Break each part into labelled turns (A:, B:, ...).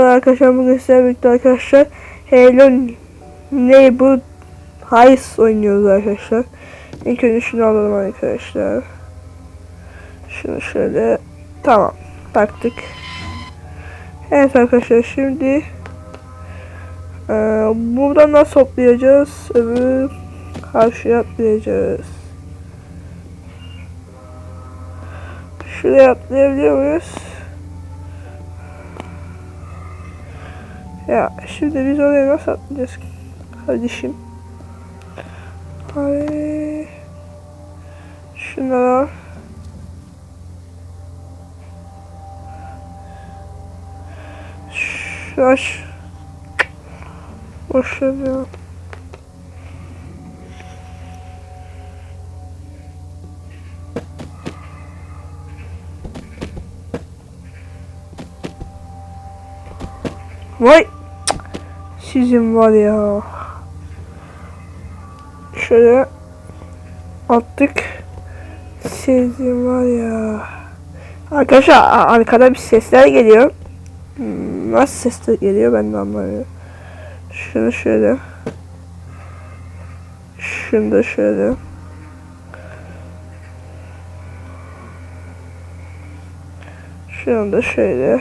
A: Arkadaşlar bugün sizlerle birlikte arkadaşlar Hello Neighbor Heist oynuyoruz arkadaşlar. İlk önce şunu alalım arkadaşlar. Şunu şöyle tamam taktık. Evet arkadaşlar şimdi eee buradan nasıl toplayacağız? Öbür karşıya atlayacağız. Şuraya atlayabiliyor muyuz? Ya şimdi biz oraya nasıl atlayacağız kardeşim? Ay. Şunlara. Şu aş. Boş ver ya. Sizin var ya. Şöyle attık. Sizin var ya. Arkadaşlar arkada bir sesler geliyor. Hmm, Nasıl sesler geliyor ben de anlamıyorum. Şunu şöyle. Şunu da şöyle. Şunu da şöyle.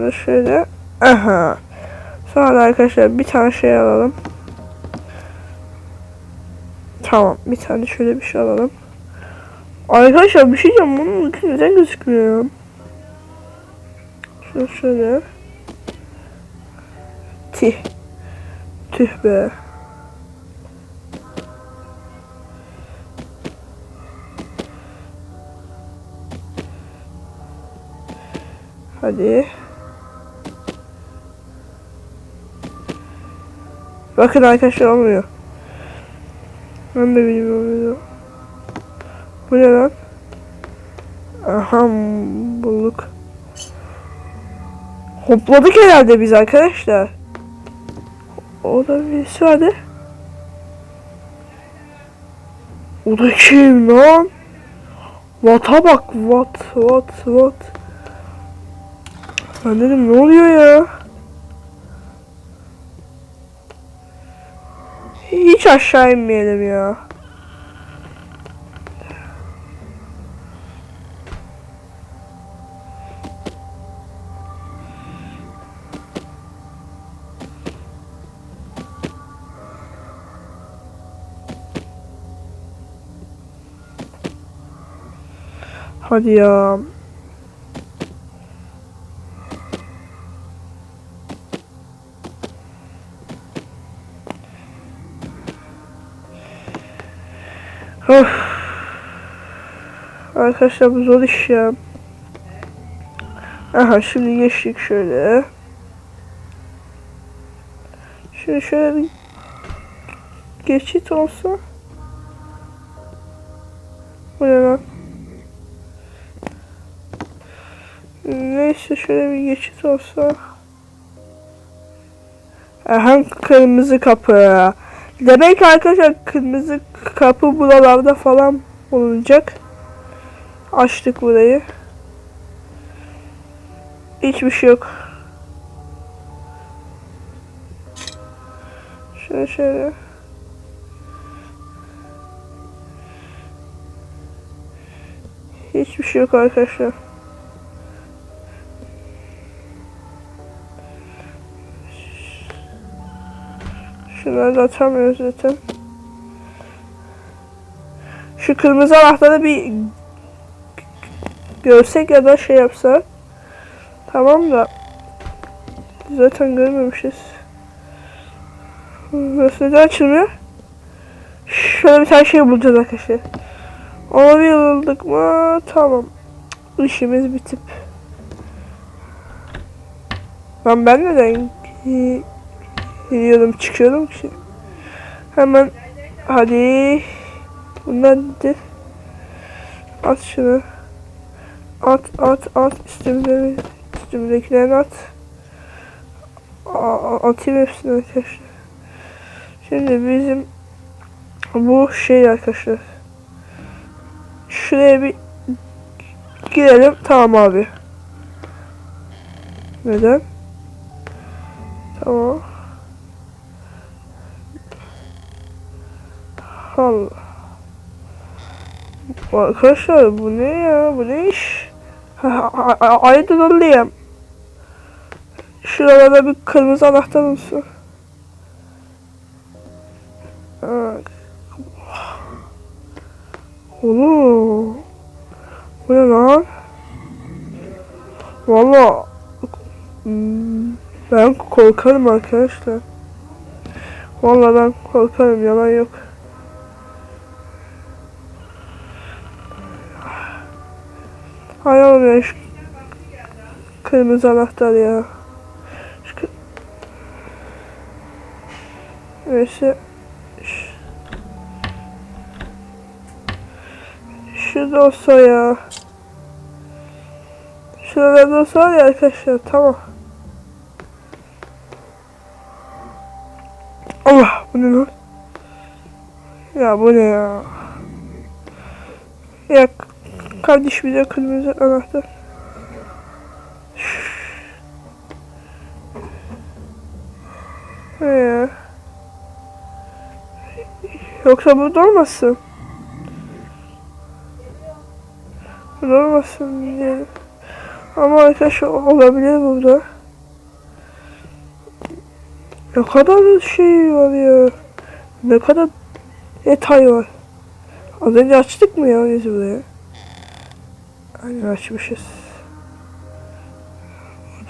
A: Şunu şöyle. Aha. Sonra da arkadaşlar bir tane şey alalım. Tamam. Bir tane şöyle bir şey alalım. Arkadaşlar bir şey diyeceğim. Bunun ucu neden gözükmüyor? Şunu şöyle. Tih. Tüh be. Hadi. Bakın arkadaşlar olmuyor. Ben de bilmiyorum. Bu ne lan? Aha bulduk. Hopladık herhalde biz arkadaşlar. O da birisi vardı. O da kim lan? Vata bak vat vat vat. Ben dedim ne oluyor ya? Aşağı inmeyelim ya. Hadi ya. Arkadaşlar bu zor iş ya. Aha şimdi geçtik şöyle. Şimdi şöyle bir geçit olsa. Bu ne lan? Neyse şöyle bir geçit olsa. Aha kırmızı kapı. Demek arkadaşlar kırmızı kapı buralarda falan bulunacak. Açtık burayı. Hiçbir şey yok. Şöyle şöyle. Hiçbir şey yok arkadaşlar. Şunları da atamıyoruz zaten. Şu kırmızı anahtarı bir görsek ya da şey yapsa. Tamam da zaten görmemişiz. Burası neden açılmıyor? Şöyle bir tane şey bulacağız arkadaşlar. Ona bir yıldık mı? Tamam. İşimiz bitip. Lan ben neden Gidiyordum çıkıyordum ki. Hemen hadi. Bunlar nedir? At şunu. At at at üstümde üstümdekilerini at. A atayım hepsini arkadaşlar. Şimdi bizim bu şey arkadaşlar. şuraya bir girelim. Tamam abi. Neden? Tamam. Allah. Arkadaşlar bu ne ya? Bu ne iş? Aydınlıyım. Şuralarda bir kırmızı anahtar olsun. Oğlum. Bu ne lan? Valla Hmm, ben korkarım arkadaşlar. Valla ben korkarım yalan yok. Allah şu kırmızı anahtar ya. Şu Neyse. Şurada olsa ya. Şurada olsa ya arkadaşlar tamam. Allah bu ne lan? Ya bu ne ya? Ya kardeş bize kırmızı anahtar. Ya? Yoksa burada olmasın? Burada olmasın diye. Ama arkadaşlar olabilir burada. Ne kadar şey var ya. Ne kadar detay var. Az önce açtık mı ya biz buraya? Aynen açmışız.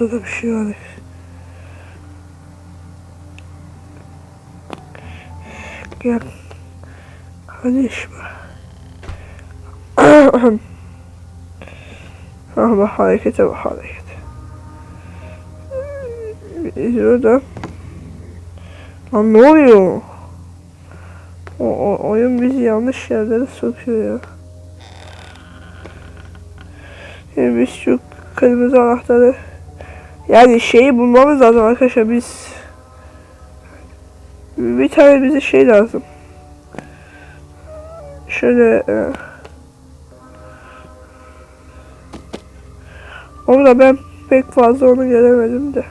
A: Burada da bir şey var. Gel. Kardeşim. Ah bak harekete bak hareket. Biz orada. Lan ne oluyor? O, o oyun bizi yanlış yerlere sokuyor ya. Yani biz şu kırmızı anahtarı yani şeyi bulmamız lazım arkadaşlar biz bir tane bize şey lazım. Şöyle e, Orada ben pek fazla onu göremedim de.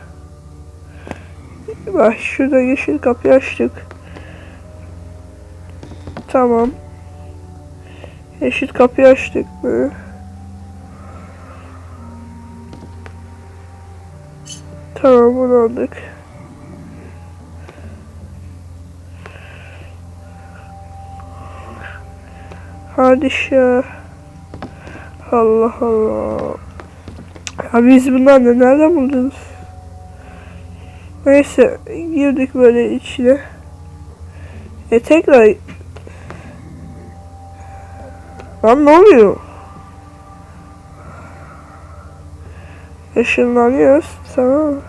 A: Bak şurada yeşil kapıyı açtık. Tamam. Yeşil kapıyı açtık mı? Tamam bunu aldık. Hadi ya. Allah Allah. Ya biz bunları nereden buldunuz? Neyse girdik böyle içine. E tekrar Lan ne oluyor? Işınlanıyoruz tamam mı?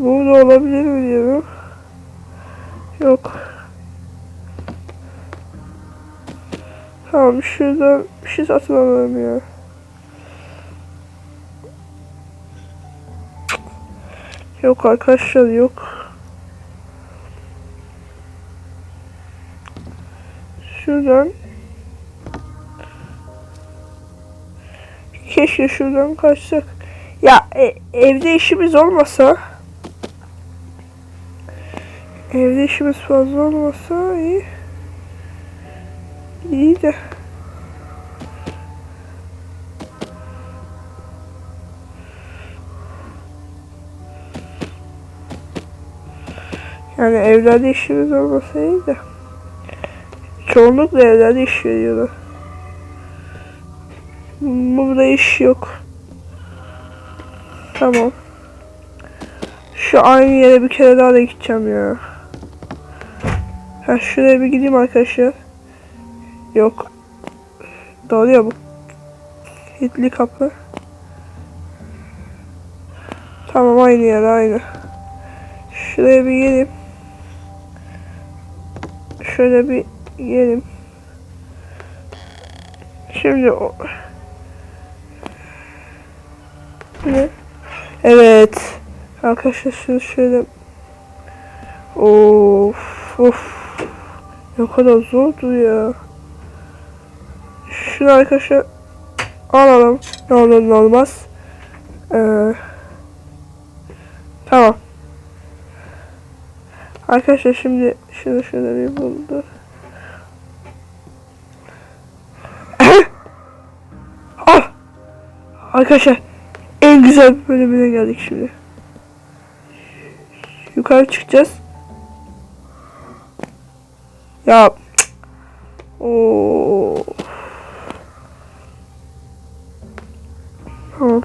A: Burada olabilir mi diyorum. Yok. Tamam şurada bir şey satın alalım ya. Yok arkadaşlar yok. Şuradan Keşke şuradan kaçsak. Ya e, evde işimiz olmasa Evde işimiz fazla olmasa iyi. İyi de. Yani evlerde işimiz olmasa iyi de. Çoğunlukla evlerde iş veriyorlar. Burada iş yok. Tamam. Şu aynı yere bir kere daha da gideceğim ya. Ha şuraya bir gideyim arkadaşlar. Yok. Doğru ya bu. Hitli kapı. Tamam aynı yer aynı. Şuraya bir gelip şöyle bir gelip şimdi o ne? Evet. Arkadaşlar şunu şöyle Of of. Ne kadar zordu ya. Şunu arkadaşlar Alalım. Ne olur ne olmaz. Ee, Tamam. Arkadaşlar şimdi Şunu şöyle bir buldu Arkadaşlar en güzel bölümüne geldik şimdi. Yukarı çıkacağız. Ya. Oo. Tamam.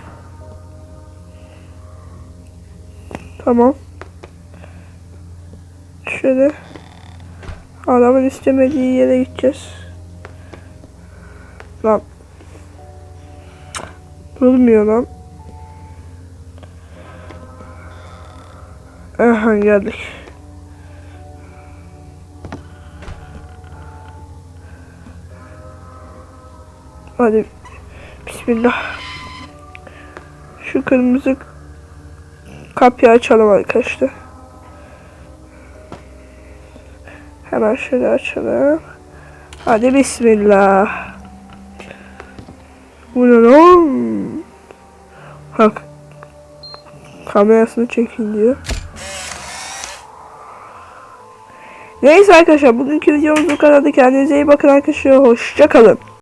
A: Tamam. Şöyle. Adamın istemediği yere gideceğiz. Lan. Durmuyor lan. Aha geldik. Hadi. Bismillah. Şu kırmızı kapıyı açalım arkadaşlar. Hemen şöyle açalım. Hadi bismillah. Bu ne? Bak. Kamerasını çekin diyor. Neyse arkadaşlar bugünkü videomuz bu kadardı. Kendinize iyi bakın arkadaşlar. Hoşçakalın.